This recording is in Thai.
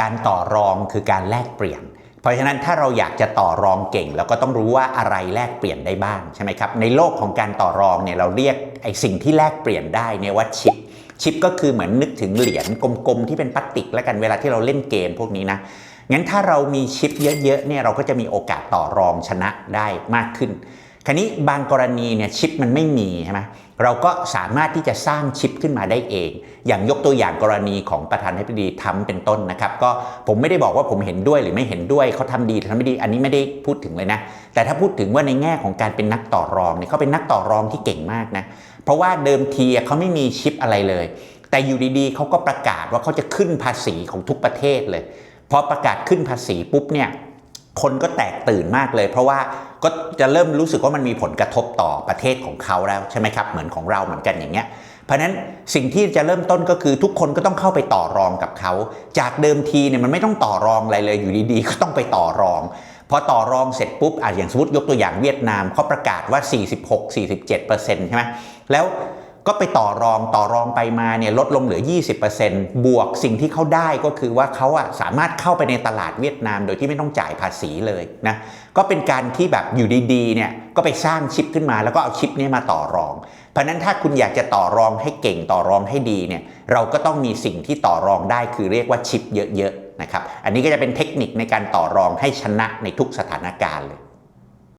การต่อรองคือการแลกเปลี่ยน เพราะฉะนั้นถ้าเราอยากจะต่อรองเก่ง เราก็ต้องรู้ว่าอะไรแลกเปลี่ยนได้บ้างใช่ไหมครับในโลกของการต่อรองเนี่ยเราเรียกไอ้สิ่งที่แลกเปลี่ยนได้เนี่ยว่าชิปชิปก็คือเหมือนนึกถึงเหรียญกลมๆที่เป็นพลาสติกแล้วกันเวลาที่เราเล่นเกมพวกนี้นะงั้นถ้าเรามีชิปเยอะๆเนี่ยเราก็จะมีโอกาสต่อรองชนะได้มากขึ้น คราวนี้บางกรณีเนี่ยชิปมันไม่มีใช่ไหมเราก็สามารถที่จะสร้างชิปขึ้นมาได้เอง อย่างยกตัวอย่างกรณีของประธานาธิบดีทรัมป์เป็นต้นนะครับ ก็ผมไม่ได้บอกว่าผมเห็นด้วยหรือไม่เห็นด้วยเขาทำดีทำไม่ดี อันนี้ไม่ได้พูดถึงเลยนะ แต่ถ้าพูดถึงว่าในแง่ของการเป็นนักต่อรองเนี่ยเขาเป็นนักต่อรองที่เก่งมากนะ เพราะว่าเดิมทีเขาไม่มีชิปอะไรเลย แต่อยู่ดีๆเขาก็ประกาศว่าเขาจะขึ้นภาษีของทุกประเทศเลย พอประกาศขึ้นภาษีปุ๊บเนี่ย คนก็แตกตื่นมากเลย เพราะว่าก็จะเริ่มรู้สึกว่ามันมีผลกระทบต่อประเทศของเขาแล้วใช่ไหมครับเหมือนของเราเหมือนกันอย่างเงี้ยเพราะฉะนั้นสิ่งที่จะเริ่มต้นก็คือทุกคนก็ต้องเข้าไปต่อรองกับเขา จากเดิมทีเนี่ยมันไม่ต้องต่อรองอะไรเลยอยู่ดีๆ ก็ต้องไปต่อรองพอต่อรองเสร็จปุ๊บอะอย่างสมมติยกตัวอย่างเวียดนามเขาประกาศว่า 46-47%ใช่ไหมแล้ว ก็ไปต่อรองต่อรองไปมาเนี่ยลดลงเหลือ 20%บวกสิ่งที่เขาได้ก็คือว่าเขาอะสามารถเข้าไปในตลาดเวียดนาม โดยที่ไม่ต้องจ่ายภาษีเลยนะก็เป็นการที่แบบอยู่ดีๆเนี่ยก็ไปสร้างชิปขึ้นมาแล้วก็เอาชิปนี้มาต่อรอง เพราะฉะนั้นถ้าคุณอยากจะต่อรองให้เก่งต่อรองให้ดีเนี่ยเราก็ต้องมีสิ่งที่ต่อรองได้คือเรียกว่าชิปเยอะๆนะครับอันนี้ก็จะเป็นเทคนิคในการต่อรองให้ชนะในทุกสถานการณ์เลย